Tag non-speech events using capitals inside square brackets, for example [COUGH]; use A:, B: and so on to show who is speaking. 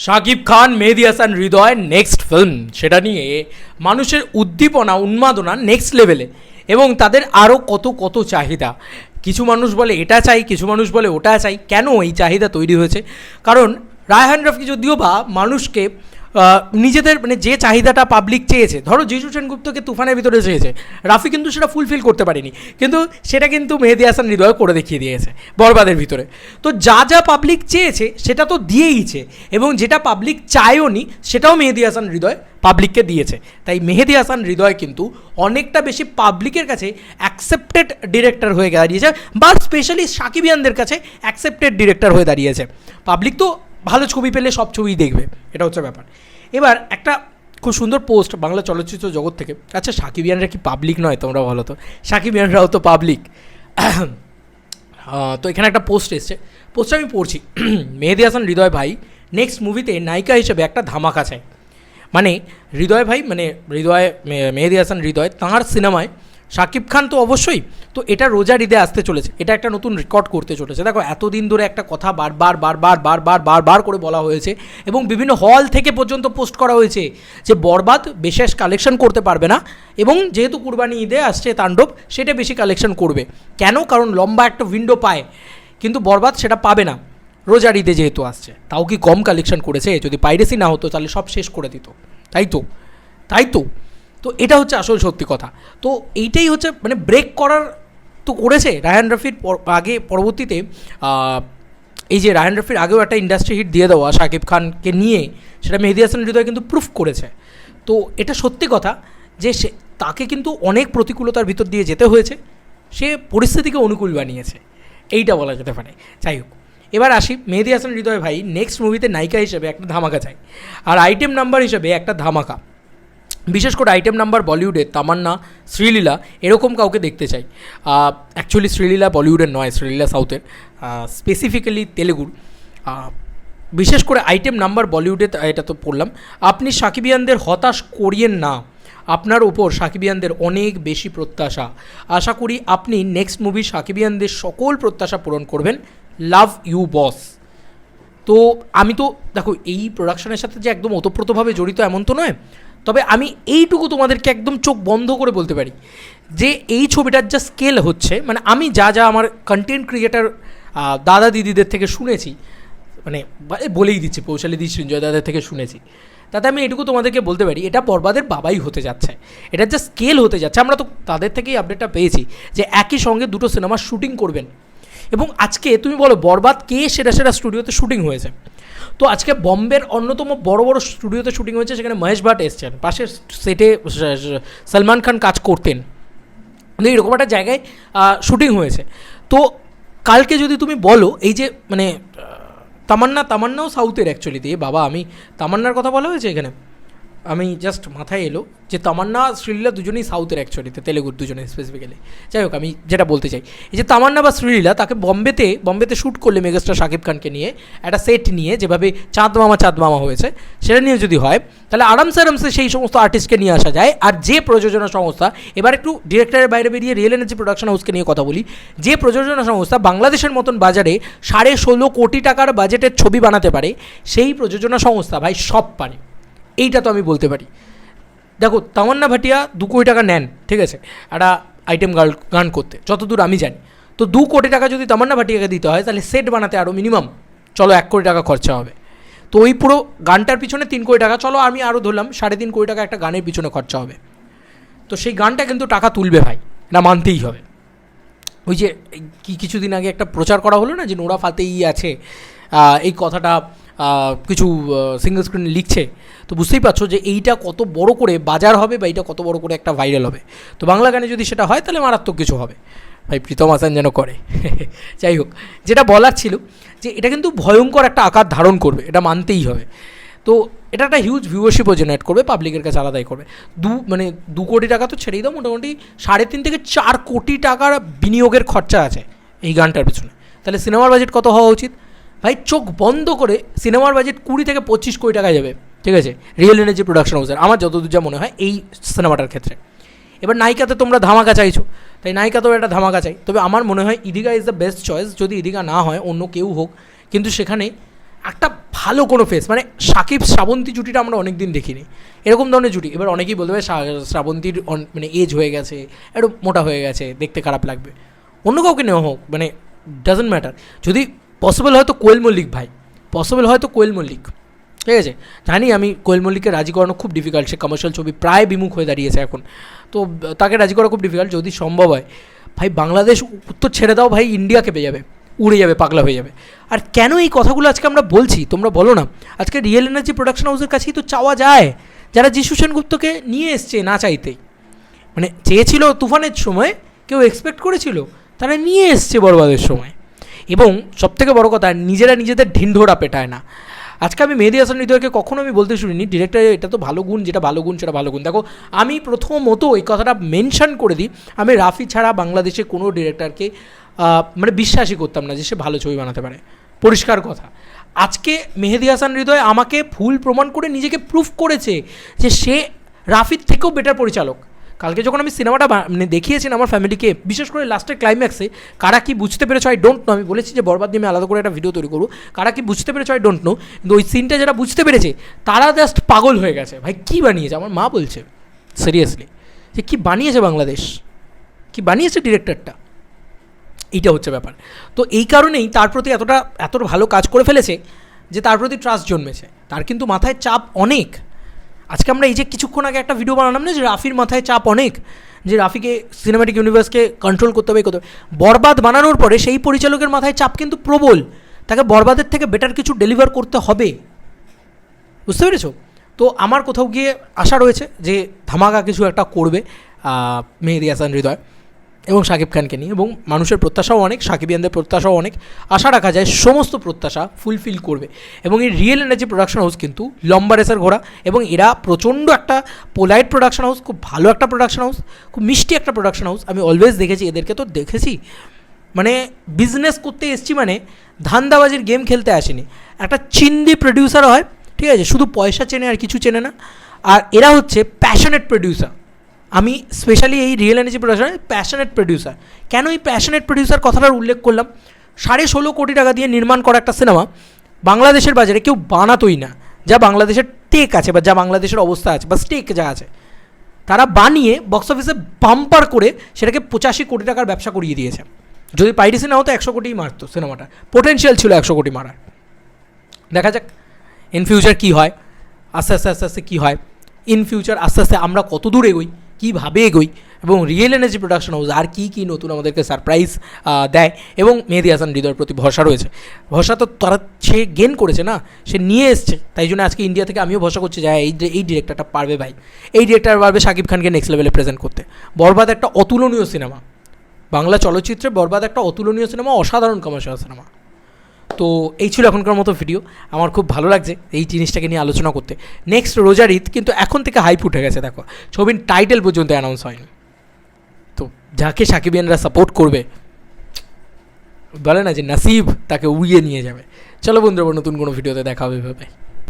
A: Shakib Khan, Mehedi Hasan, Hridoy next film সেটা নিয়ে মানুষের উদ্দীপনা, উন্মাদনা নেক্সট লেভেলে এবং তাদের আরও কত কত চাহিদা। কিছু মানুষ বলে, এটা চাই। কিছু মানুষ বলে, ওটা চাই। কেন এই চাহিদা তৈরি হয়েছে? কারণ রায়হান রফি যদিও বা মানুষকে নিজেদের মানে যে চাহিদাটা পাবলিক চেয়েছে, ধরো জিজু সেনগুপ্তকে তুফানের ভিতরে চেয়েছে, রাফি কিন্তু সেটা ফুলফিল করতে পারেনি, কিন্তু সেটা কিন্তু মেহেদি হাসান হৃদয় করে দেখিয়ে দিয়েছে, বরবাদের ভিতরে। তো যা যা পাবলিক চেয়েছে, সেটা তো দিয়েইছে, এবং যেটা পাবলিক চায়ওনি, সেটাও মেহেদি হাসান হৃদয় পাবলিককে দিয়েছে। তাই মেহেদি হাসান হৃদয় কিন্তু অনেকটা বেশি পাবলিকের কাছে অ্যাকসেপ্টেড ডিরেক্টর হয়ে দাঁড়িয়েছে, বা স্পেশালি সাকিবিয়ানদের কাছে অ্যাকসেপ্টেড ডিরেক্টর হয়ে দাঁড়িয়েছে। পাবলিক তো ভালো ছবি পেলে সব ছবিই দেখবে, এটা হচ্ছে ব্যাপার। এবার একটা খুব সুন্দর পোস্ট বাংলা চলচ্চিত্র জগৎ থেকে। আচ্ছা সাকিবিয়ানরা কি পাবলিক নয় তোমরা বলো তো? সাকিবিয়ানরাও তো পাবলিক তো এখানে একটা পোস্ট এসছে। পোস্টটা আমি পড়ছি। মেহেদি হাসান, হৃদয় ভাই নেক্সট মুভিতে নায়িকা হিসেবে একটা ধামাকা চাই। মানে হৃদয় ভাই মানে হৃদয় মেহেদি হাসান, হৃদয়, তাঁর সিনেমায় শাকিব খান তো অবশ্যই, তো এটা রোজার ঈদে আসতে চলেছে। এটা একটা নতুন রেকর্ড করতে চলেছে। দেখো, এতদিন ধরে একটা কথা বারবার বারবার বারবার বারবার করে বলা হয়েছে এবং বিভিন্ন হল থেকে পর্যন্ত পোস্ট করা হয়েছে যে বরবাদ, বিশেষ কালেকশন করতে পারবে না এবং যেহেতু কুরবানি ঈদে আসছে তাণ্ডব, সেটা বেশি কালেকশন করবে। কেন? কারণ লম্বা একটা উইন্ডো পায়, কিন্তু বরবাদ সেটা পাবে না। রোজার ঈদে যেহেতু আসছে, তাও কি কম কালেকশন করেছে? যদি পাইরেসি না হতো, তাহলে সব শেষ করে দিত। তাই তো? তাই তো? তো এটা হচ্ছে আসল সত্যি কথা। তো এইটাই হচ্ছে মানে ব্রেক করার তো করেছে রায়ান রফির আগে পরবর্তীতে এই যে রায়ান রফির আগেও একটা ইন্ডাস্ট্রি হিট দিয়ে দেওয়া শাকিব খানকে নিয়ে, সেটা মেহেদি হাসান হৃদয় কিন্তু প্রুফ করেছে। তো এটা সত্যি কথা যে সে, তাকে কিন্তু অনেক প্রতিকূলতার ভিতর দিয়ে যেতে হয়েছে, সে পরিস্থিতিকে অনুকূল বানিয়েছে। এইটা বলা যেতে পারে। যাই হোক, এবার আসি মেহেদি হাসান হৃদয় ভাই নেক্সট মুভিতে নায়িকা হিসেবে একটা ধামাকা চাই। আর আইটেম নাম্বার হিসেবে একটা ধামাকা। বিশেষ করে আইটেম নাম্বার বলিউডে তামান্না, শ্রীলীলা, এরকম কাউকে দেখতে চাই। অ্যাকচুয়ালি শ্রীলীলা বলিউডের নয়, শ্রীলীলা সাউথের স্পেসিফিক্যালি তেলেগুর বিশেষ করে আইটেম নাম্বার বলিউডে এটা তো পড়লাম। আপনি সাকিবিয়ানদের হতাশ করিয়েন না। আপনার ওপর সাকিবিয়ানদের অনেক বেশি প্রত্যাশা। আশা করি আপনি নেক্সট মুভি সাকিবিয়ানদের সকল প্রত্যাশা পূরণ করবেন। লাভ ইউ বস তো আমি তো, দেখো, এই প্রোডাকশনের সাথে যে একদম ওতপ্রোতভাবে জড়িত এমন তো নয়। তবে আমি এইটুকু তোমাদেরকে একদম চোখ বন্ধ করে বলতে পারি যে এই ছবিটার যা স্কেল হচ্ছে মানে আমি যা যা আমার কন্টেন্ট ক্রিয়েটার দাদা দিদিদের থেকে শুনেছি মানে বলেই দিচ্ছি পৌশালী দি সঞ্জয় দাদার থেকে শুনেছি, তাতে আমি এটুকু তোমাদেরকে বলতে পারি, এটা বরবাদের বাবাই হতে যাচ্ছে এটার যা স্কেল হতে যাচ্ছে, আমরা তো তাদের থেকেই আপডেটটা পেয়েছি যে একই সঙ্গে দুটো সিনেমা শুটিং করবেন। এবং আজকে তুমি বলো, বরবাদ কে সেরা সেরা স্টুডিওতে শুটিং হয়েছে? তো আজকে বম্বের অন্যতম বড় বড় স্টুডিওতে শুটিং হয়েছে, সেখানে মহেশ ভাট এসছেন। পাশের সেটে সলমান খান কাজ করতেন। এরকম একটা জায়গায় শুটিং হয়েছে। তো কালকে যদি তুমি বলো, এই যে মানে তামান্না, তামান্নাও সাউথের অ্যাকচুয়ালি দিয়ে বাবা, আমি তামান্নার কথা বলা হয়েছে এখানে? আমি জাস্ট মাথায় এলো যে তামান্না শ্রীলীলা দুজনেই সাউথের অ্যাকচুয়ালিতে তেলেগুর দুজনে স্পেসিফিক্যালি যাই হোক, আমি যেটা বলতে চাই, এই যে তামান্না বা শ্রীলীলা তাকে বম্বেতে বম্বেতে শ্যুট করলে মেগাস্টার শাকিব খানকে নিয়ে একটা সেট নিয়ে যেভাবে চাঁদ মামা চাঁদ মামা হয়েছে, সেটা নিয়ে যদি হয়, তাহলে আরামসে আরামসে সেই সমস্ত আর্টিস্টকে নিয়ে আসা যায়। আর যে প্রযোজনা সংস্থা, এবার একটু ডিরেক্টরের বাইরে বেরিয়ে রিয়েল এনার্জি প্রোডাকশন হাউসকে নিয়ে কথা বলি, যে প্রযোজনা সংস্থা বাংলাদেশের মতন বাজারে সাড়ে ষোলো কোটি টাকার বাজেটের ছবি বানাতে পারে, সেই প্রযোজনা সংস্থা ভাই সব পারে। এইটা তো আমি বলতে পারি। দেখো, তামান্না ভাটিয়া দু কোটি টাকা নেন, ঠিক আছে? একটা আইটেম গান গান করতে, যতদূর আমি জানি। তো দু কোটি টাকা যদি তামান্না ভাটিয়াকে দিতে হয়, তাহলে সেট বানাতে আরও মিনিমাম চলো এক কোটি টাকা খরচা হবে। তো ওই পুরো গানটার পিছনে তিন কোটি টাকা, চলো আমি আরও ধরলাম, সাড়ে তিন কোটি টাকা একটা গানের পিছনে খরচা হবে। তো সেই গানটা কিন্তু টাকা তুলবে ভাই, না মানতেই হবে। ওই যে কি, কিছুদিন আগে একটা প্রচার করা হলো না, যে নোরা ফাতেই আছে এই কথাটা কিছু সিঙ্গল স্ক্রিন লিখছে। তো বুঝতেই পারছ যে এইটা কত বড় করে বাজার হবে বা এইটা কত বড় করে একটা ভাইরাল হবে। তো বাংলা গানে যদি সেটা হয়, তাহলে মারাত্মক কিছু হবে। ভাই, প্রীতম হাসান যেন করে। [LAUGHS] যাই হোক, যেটা বলার ছিল যে এটা কিন্তু ভয়ঙ্কর একটা আকার ধারণ করবে, এটা মানতেই হবে। তো এটা একটা হিউজ ভিউয়ারশিপও জেনারেট করবে পাবলিকের কাছে আলাদাই করবে। দু মানে দু কোটি টাকা তো ছেড়েই দাও, মোটামুটি সাড়ে তিন থেকে চার কোটি টাকার বিনিয়োগের খরচা আছে এই গানটার পিছনে। তাহলে সিনেমার বাজেট কত হওয়া উচিত? ভাই, চোখ বন্ধ করে সিনেমার বাজেট কুড়ি থেকে পঁচিশ কোটি টাকা যাবে। ঠিক আছে? রিয়েল এনার্জি প্রোডাকশন হাউসের আমার যতদূর যা মনে হয় এই সিনেমাটার ক্ষেত্রে। এবার নায়িকাতে তোমরা ধামাকা চাইছো। তাই নায়িকাতেও একটা ধামাকা চাই। তবে আমার মনে হয় Idhika is the best choice যদি ইদিকা না হয়, অন্য কেউ হোক। কিন্তু সেখানে একটা ভালো কোনো ফেস মানে সাকিব শ্রাবন্তী জুটিটা আমরা অনেক দিন দেখিনি। এরকম ধরনের জুটি। এবার অনেকেই বলতে পারে শ্রাবন্তীর মানে এজ হয়ে গেছে, একটু মোটা হয়ে গেছে, দেখতে খারাপ লাগবে। অন্য কাউকে নেওয়া হোক মানে ডাজেন্ট ম্যাটার যদি পসিবল হয়তো কোয়েল মল্লিক ভাই। পসিবল হয়তো কোয়েল মল্লিক। ঠিক আছে? জানি আমি কোয়েল মল্লিককে রাজি করানো খুব ডিফিকাল্ট সে কমার্শিয়াল ছবি প্রায় বিমুখ হয়ে দাঁড়িয়েছে এখন। তো, তাকে রাজি করা খুব ডিফিকাল্ট যদি সম্ভব হয়, ভাই বাংলাদেশ উত্তর ছেড়ে দাও ভাই ইন্ডিয়াকে পেয়ে যাবে, উড়ে যাবে, পাগলা হয়ে যাবে। আর কেন এই কথাগুলো আজকে আমরা বলছি? তোমরা বলো না। আজকে রিয়েল এনার্জি প্রোডাকশন হাউসের কাছেই তো চাওয়া যায়। যারা যিশু সেনগুপ্তকে নিয়ে এসছে না চাইতেই মানে চেয়েছিল তুফানের সময়, কেউ এক্সপেক্ট করেছিল, তারা নিয়ে এসছে বরবাদের সময়। এবং সবথেকে বড় কথা, নিজেরা নিজেদের ঢিন্ঢোরা পেটায় না। আজকে আমি মেহেদি হাসান হৃদয়কে কখনো আমি বলতে শুনিনি ডিরেক্টর এটা তো ভালো গুণ, যেটা ভালো গুণ সেটা ভালো গুণ। দেখো, আমি প্রথমত এই কথাটা মেনশন করে দিই, আমি রাফি ছাড়া বাংলাদেশে কোনো ডিরেক্টরকে মানে বিশ্বাসই করতাম না যে সে ভালো ছবি বানাতে পারে। পরিষ্কার কথা। আজকে মেহেদি হাসান হৃদয় আমাকে ফুল প্রমাণ করে নিজেকে প্রুফ করেছে যে সে রাফির থেকেও বেটার পরিচালক। কালকে যখন আমি সিনেমাটা মানে দেখিয়েছেন আমার ফ্যামিলিকে, বিশেষ করে লাস্টের ক্লাইম্যাক্সে কারা কি বুঝতে পেরেছ আই ডোন্ট নো আমি বলেছি যে বরবাদ নিয়ে আমি আলাদা করে একটা ভিডিও তৈরি করব, কারা কি বুঝতে পেরেছ আই ডোন্ট নো কিন্তু ওই সিনটা যারা বুঝতে পেরেছে, তারা জাস্ট পাগল হয়ে গেছে। ভাই, কী বানিয়েছে? আমার মা বলছে সিরিয়াসলি যে কী বানিয়েছে বাংলাদেশ? কি বানিয়েছে ডিরেক্টরটা এইটা হচ্ছে ব্যাপার। তো এই কারণেই তার প্রতি এতটা এত ভালো কাজ করে ফেলেছে, যে তার প্রতি ট্রাস্ট জন্মেছে। তার কিন্তু মাথায় চাপ অনেক। আজকে আমরা এই যে কিছুক্ষণ আগে একটা ভিডিও বানালাম না যে রাফির মাথায় চাপ অনেক, যে রাফিকে সিনেমাটিক ইউনিভার্সকে কন্ট্রোল করতে হবে করতে হবে। বরবাদ বানানোর পরে সেই পরিচালকের মাথায় চাপ কিন্তু প্রবল। তাকে বরবাদের থেকে বেটার কিছু ডেলিভার করতে হবে। বুঝতে পেরেছ? তো আমার কোথাও গিয়ে আশা রয়েছে যে ধামাকা কিছু একটা করবে মেহেদি হাসান হৃদয়। এবং শাকিব খানকে নিয়ে এবং মানুষের প্রত্যাশাও অনেক সাকিব সাকিবিয়ানদের প্রত্যাশাও অনেক। আশা রাখা যায় সমস্ত প্রত্যাশা ফুলফিল করবে। এবং এই রিয়েল এনার্জি প্রোডাকশন হাউস কিন্তু লম্বা রেসের ঘোড়া এবং এরা প্রচণ্ড একটা পোলাইট প্রোডাকশন হাউস খুব ভালো একটা প্রোডাকশন হাউস খুব মিষ্টি একটা প্রোডাকশন হাউস আমি অলওয়েজ দেখেছি, এদেরকে তো দেখেছি। মানে বিজনেস করতে এসছি মানে ধান্দাবাজির গেম খেলতে আসেনি। একটা চিন্দি প্রডিউসার হয়, ঠিক আছে? শুধু পয়সা চেনে আর কিছু চেনে না। আর এরা হচ্ছে প্যাশনেট প্রডিউসার আমি স্পেশালি এই রিয়েল এনার্জি প্রোডাকশনের প্যাশনেট প্রডিউসার কেন এই প্যাশনেট প্রডিউসার কথাটার উল্লেখ করলাম? সাড়ে ষোলো কোটি টাকা দিয়ে নির্মাণ করা একটা সিনেমা বাংলাদেশের বাজারে কেউ বানাতোই না। যা বাংলাদেশের টেক আছে বা যা বাংলাদেশের অবস্থা আছে বা স্টেক যা আছে। তারা বানিয়ে বক্স অফিসে বাম্পার করে সেটাকে পঁচাশি কোটি টাকার ব্যবসা করিয়ে দিয়েছে। যদি পাইরেসি না হতো একশো কোটিই মারতো সিনেমাটা পোটেনশিয়াল ছিল একশো কোটি মারার। দেখা যাক ইন ফিউচার কী হয়, আস্তে আস্তে আস্তে আস্তে কী হয়। ইন ফিউচার আস্তে আস্তে আমরা কত দূর এগোই? কীভাবে এগোই এবং রিয়েল এনার্জি প্রোডাকশন হাউস আর কী কী নতুন আমাদেরকে সারপ্রাইজ দেয় এবং মেহেদি হাসান হৃদয়ের প্রতি ভরসা রয়েছে। ভরসা তো তারা সে গেন করেছে না সে নিয়ে এসছে। তাই জন্য আজকে ইন্ডিয়া থেকে আমিও ভরসা করছি যে হ্যাঁ, এই এই ডিরেক্টরটা পারবে ভাই। এই ডিরেক্টর পারবে শাকিব খানকে নেক্সট লেভেলে প্রেজেন্ট করতে। বরবাদ একটা অতুলনীয় সিনেমা বাংলা চলচ্চিত্রে বরবাদ একটা অতুলনীয় সিনেমা অসাধারণ কমার্শিয়াল সিনেমা তো এই ছিল এখনকার মতো ভিডিও আমার খুব ভালো লাগছে এই জিনিসটাকে নিয়ে আলোচনা করতে। নেক্সট রোজার ঈদ, কিন্তু এখন থেকে হাইপ উঠে গেছে, দেখো। ছবির টাইটেল পর্যন্ত অ্যানাউন্স হয়নি। তো যাকে সাকিবিয়ানরা সাপোর্ট করবে, বলে না যে নাসিব তাকে উড়িয়ে নিয়ে যাবে। চলো বন্ধুরা নতুন কোনো ভিডিওতে দেখা হবে এভাবে